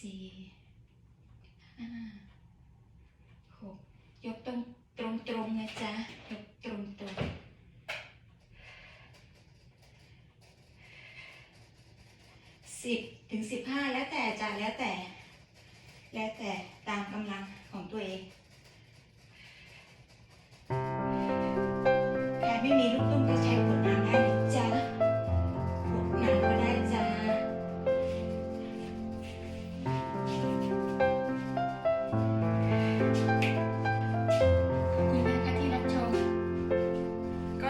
สี่ห้าหกยกตรงตรงตรงๆนะจ๊ะ ยกตรงตรงสิบถึงสิบห้าแล้วแต่จ้ะแล้วแต่ แล้วแต่ตามกำลังของตัวเอง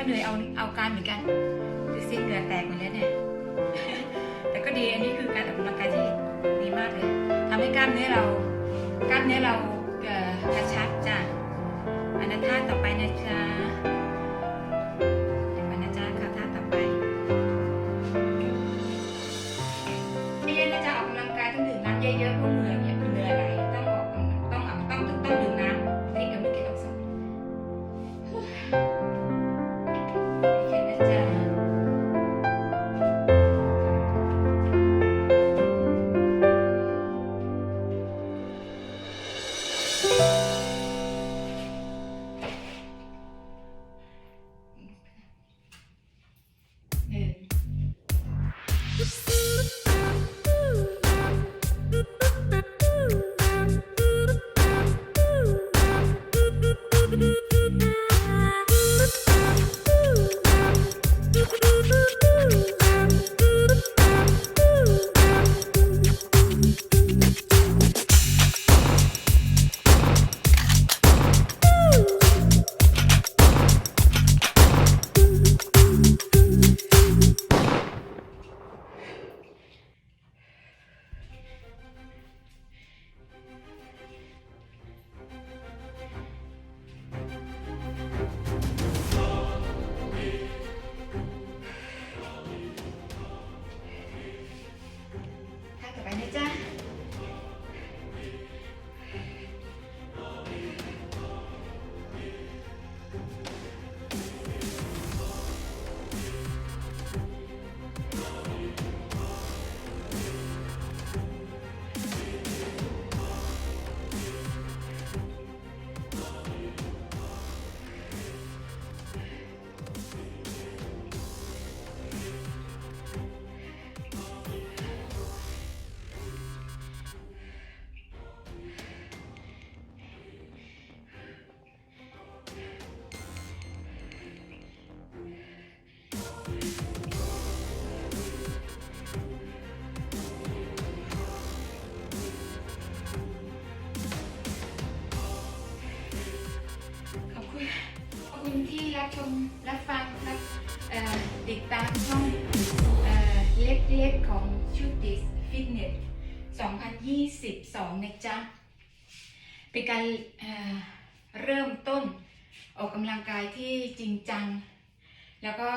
ก็เหนื่อยเอาเอาการเหมือนกันดูสิเหงื่อแตกหมดแล้วเนี่ย แต่ก็ดีอันนี้คือการออกกำลังกายที่ดีมากเลยทำให้กล้ามเนื้อเรากล้ามเนื้อเรากระชับจ้ะอันนั้นท่าต่อไปนะจ๊ะเยอนนะจ๊ะค่ะท่าต่อไปไม่ใช่นะจ๊ะออกกำลังกายต้องดื่มน้ำเยอะๆเพราะเหงื่อเนี่ย รับชมรับฟังรับติดตามช่องเล็กๆของชุดดิสฟิตเนส2022 นะจ๊ะ เป็นการเริ่มต้นออกกำลังกายที่จริงจัง แล้วก็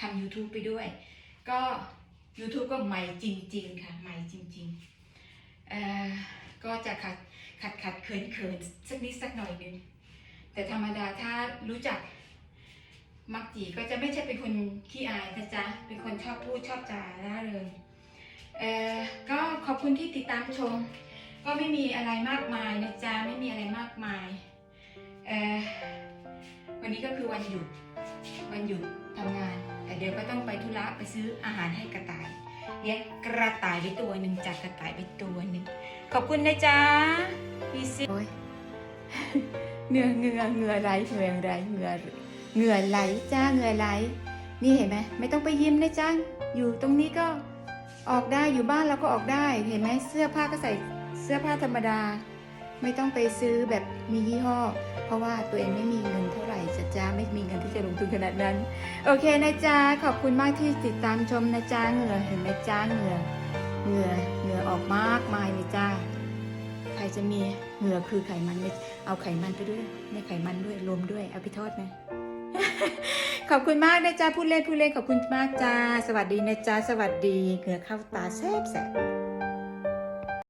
ทำ YouTube ไปด้วย ก็ YouTube ก็ใหม่จริง ๆ ค่ะ ใหม่จริงๆก็จะขัดขัดขัดเขินเขินสักนิดสักหน่อยนึง แต่ธรรมดาถ้ารู้จักมักจีก็จะไม่ใช่เป็นคนขี้อายนะจ๊ะ เป็นคนชอบพูดชอบจาร่าเริงเอ่อก็ขอบคุณที่ติดตามชม ก็ไม่มีอะไรมากมายนะจ๊ะ ไม่มีอะไรมากมายเอ่อวันนี้ก็คือวันหยุด วันหยุดทำงาน แต่เดี๋ยวก็ต้องไปธุระไปซื้ออาหารให้กระต่ายเลี้ยงกระต่ายไปตัวหนึ่งจากกระต่ายไปตัวหนึ่งขอบคุณนะจ๊ะพี่ซิโอ้ย เงื่อเงื่อเงื่อไหลเหงื่อไหลเงื่อเงื่อไหลจ้าเงื่อไหล นี่เห็นไหมไม่ต้องไปยิ้มนะจ้าอยู่ตรงนี้ก็ออกได้อยู่บ้านเราก็ออกได้เห็นไหมเสื้อผ้าก็ใส่เสื้อผ้าธรรมดา ไม่ต้องไปซื้อแบบมียี่ห้อ เพราะว่าตัวเองไม่มีเงินเท่าไหร่จะจ้าไม่มีเงินที่จะลงทุนขนาดนั้น โอเคนะจ้าขอบคุณมากที่ติดตามชมนะจ้าเหงื่อเห็นไหมจ้าเหงื่อเหงื่อเหงื่อออกมากมายเลยจ้า ครจะมีเหงื่อคือไขมันไเอาไขมันไปด้วยในไขมันด้วยรวมด้วยเอาไปทอดนะขอบคุณมากนะจ๊ะพูดเล่นพูดเล่นขอบคุณมากจ้า สวัสดีนะจ๊ะสวัสดีเหงื่อเข้าตาแซ่บแสบ